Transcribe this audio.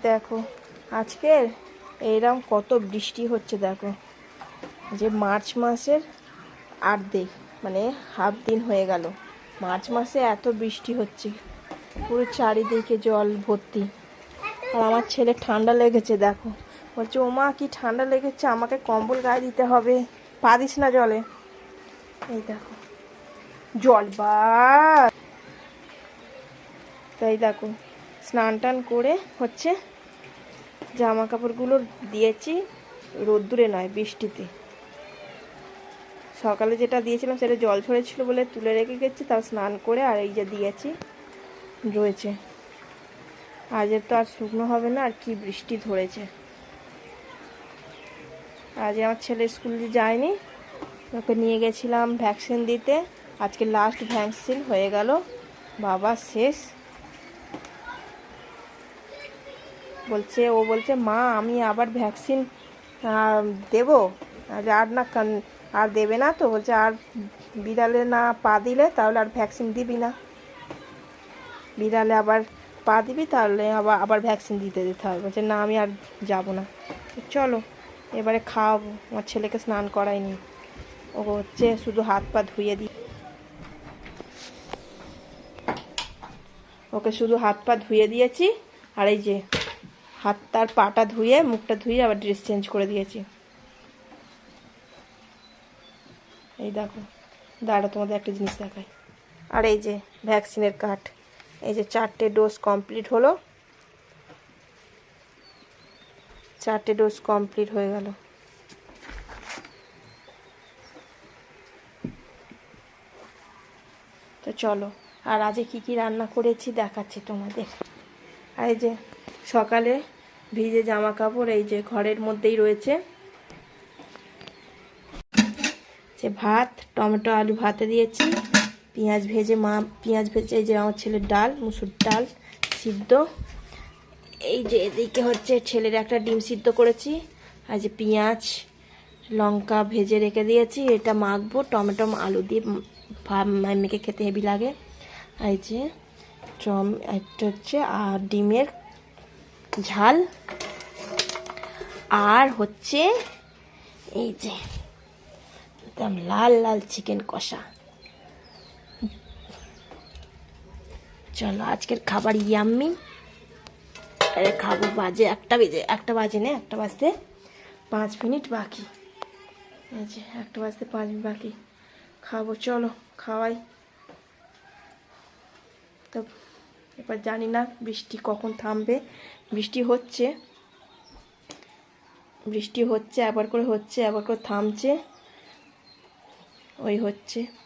দেখো, আজকের এইরকম কত বৃষ্টি হচ্ছে, দেখো। যে মার্চ মাসের আর্ধেক মানে হাফ দিন হয়ে গেল। মার্চ মাসে এত বৃষ্টি হচ্ছে, পুরো চারিদিকে জল ভর্তি। আর আমার ছেলে ঠান্ডা লেগেছে, দেখো। বলছে, ওমা, কি ঠান্ডা লেগেছে, আমাকে কম্বল গায়ে দিতে হবে, পা দিস না জলে। এই দেখো, জল বা তাই দেখো স্নান টান করে হচ্ছে জামা কাপড়গুলো দিয়েছি, রোদ্দুরে নয়, বৃষ্টিতে। সকালে যেটা দিয়েছিলাম সেটা জল ঝরেছিল বলে তুলে রেখে গেছি, তাও স্নান করে আর এই যে দিয়েছি, রয়েছে। আজের তো আর শুকনো হবে না, আর কি বৃষ্টি ধরেছে। আজ আমার ছেলে স্কুলে যায়নি, ওকে নিয়ে গেছিলাম ভ্যাকসিন দিতে। আজকে লাস্ট ভ্যাকসিন হয়ে গেল, বাবা শেষ। বলছে, ও বলছে, মা, আমি আবার ভ্যাকসিন দেব? আর না আর দেবে না তো, বলছে, আর বিড়ালে না পা দিলে তাহলে আর ভ্যাকসিন দিবি না। বিড়ালে আবার পা দিবি, তাহলে আবার আবার ভ্যাকসিন দিতে দিতে হবে। বলছে, না, আমি আর যাব না। চলো, এবারে খাওয়াবো। আমার ছেলেকে স্নান করাইনি ও হচ্ছে, শুধু হাত পা ধুয়ে দিই ওকে শুধু হাত পা ধুয়ে দিয়েছি। আর এই যে হাত তার পাটা ধুয়ে, মুখটা ধুয়ে আবার ড্রেস চেঞ্জ করে দিয়েছি। এই দেখো দাঁড়া তোমাদের একটা জিনিস দেখাই। আর এই যে ভ্যাকসিনের কার্ড এই যে চারটে ডোজ কমপ্লিট হলো। চারটে ডোজ কমপ্লিট হয়ে গেল। তো চলো, আর আজকে কি কি রান্না করেছি দেখাচ্ছি তোমাদের। আর এই যে সকালে ভিজে জামা কাপড় এই যে ঘরের মধ্যেই রয়েছে। যে ভাত, টমেটো, আলু ভাতে দিয়েছি, পেঁয়াজ ভেজে মা, পেঁয়াজ ভেজে এই যে আমার ছেলের ডাল, মুসুর ডাল সিদ্ধ। এই যে এদিকে হচ্ছে ছেলের একটা ডিম সিদ্ধ করেছি, আর যে পেঁয়াজ, লঙ্কা ভেজে রেখে দিয়েছি, এটা মাখবো, টমেটো, আলু দিয়ে মেখে খেতে হেভি লাগে। এই যে টম, একটা হচ্ছে, আর ডিমের ঝাল। আর হচ্ছে এই যে একদম লাল লাল চিকেন কষা। চলো, আজকের খাবার ইয়াম্মি আরে খাব বাজে একটা বেজে, একটা বাজে না, একটা বাজতে পাঁচ মিনিট বাকি। যে, একটা বাজতে পাঁচ মিনিট বাকি। খাব, চলো, খাওয়াই। তো এবার জানি না বৃষ্টি কখন থামবে। বৃষ্টি হচ্ছে। বৃষ্টি হচ্ছে একবার করে হচ্ছে একবার করে থামছে। ওই হচ্ছে।